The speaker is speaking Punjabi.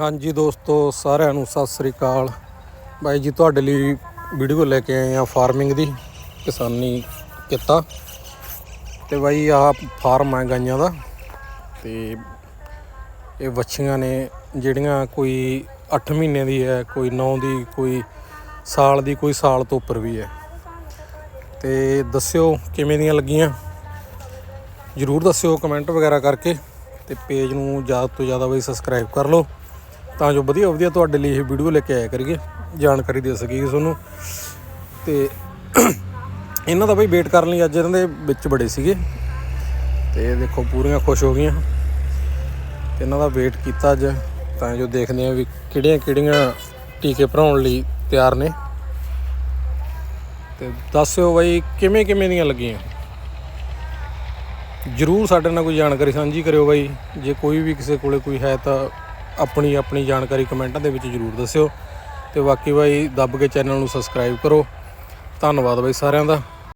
ਹਾਂਜੀ ਦੋਸਤੋ, ਸਾਰਿਆਂ ਨੂੰ ਸਤਿ ਸ੍ਰੀ ਅਕਾਲ। ਬਾਈ ਜੀ, ਤੁਹਾਡੇ ਲਈ ਵੀਡੀਓ ਲੈ ਕੇ ਆਏ ਆ ਫਾਰਮਿੰਗ ਦੀ, ਕਿਸਾਨੀ ਕਿੱਤਾ। ਤੇ ਬਾਈ, ਆਹ ਫਾਰਮ ਹੈ ਗਾਈਆਂ ਦਾ। ਤੇ ਇਹ ਵੱਛੀਆਂ ਨੇ, ਜਿਹੜੀਆਂ ਕੋਈ 8 ਮਹੀਨੇ ਦੀ ਹੈ, ਕੋਈ 9 ਦੀ, ਕੋਈ ਸਾਲ ਦੀ, ਕੋਈ ਸਾਲ ਤੋਂ ਉੱਪਰ ਵੀ ਹੈ। ਤੇ ਦੱਸਿਓ, ਕਿਵੇਂ ਦੀਆਂ ਲੱਗੀਆਂ? ਜਰੂਰ ਦੱਸਿਓ ਕਮੈਂਟ ਵਗੈਰਾ ਕਰਕੇ, ਤੇ ਪੇਜ ਨੂੰ ਜ਼ਿਆਦਾ ਤੋਂ ਜ਼ਿਆਦਾ ਬਈ ਸਬਸਕ੍ਰਾਈਬ ਕਰ ਲਓ। ਤਾਂ ਜੋ ਵਧੀਆ ਵਧੀਆ ਤੁਹਾਡੇ ਲਈ ਇਹ ਵੀਡੀਓ ਲੈ ਕੇ ਆਇਆ ਕਰੀਏ, ਜਾਣਕਾਰੀ ਦੇ ਸਕੀਏ ਤੁਹਾਨੂੰ ਤੇ ਇਹਨਾਂ ਦਾ ਬਈ ਵੇਟ ਕਰਨ ਲਈ ਅੱਜ ਇਹਨਾਂ ਦੇ ਵਿੱਚ ਬੜੇ ਸੀਗੇ। ਤੇ ਦੇਖੋ ਪੂਰੀਆਂ ਖੁਸ਼ ਹੋ ਗਈਆਂ। ਤੇ ਇਹਨਾਂ ਦਾ ਵੇਟ ਕੀਤਾ ਅੱਜ, ਤਾਂ ਜੋ ਦੇਖਦੇ ਆ ਵੀ ਕਿਹੜੀਆਂ ਕਿਹੜੀਆਂ ਟੀਕੇ ਭਰਾਉਣ ਲਈ ਤਿਆਰ ਨੇ। ਤੇ ਦੱਸਿਓ ਬਈ ਕਿਵੇਂ ਕਿਵੇਂ ਦੀਆਂ ਲੱਗੀਆਂ। ਜਰੂਰ ਸਾਡੇ ਨਾਲ ਕੋਈ ਜਾਣਕਾਰੀ ਸਾਂਝੀ ਕਰਿਓ ਬਾਈ। ਜੇ ਕੋਈ ਵੀ ਕਿਸੇ ਕੋਲੇ ਕੋਈ ਹੈ ਤਾਂ ਆਪਣੀ ਆਪਣੀ ਜਾਣਕਾਰੀ ਕਮੈਂਟਾਂ ਦੇ ਵਿੱਚ ਜਰੂਰ ਦੱਸਿਓ ਤੇ ਬਾਕੀ ਬਾਈ ਦੱਬ ਕੇ ਚੈਨਲ ਨੂੰ ਸਬਸਕ੍ਰਾਈਬ ਕਰੋ। ਧੰਨਵਾਦ ਬਾਈ ਸਾਰਿਆਂ ਦਾ।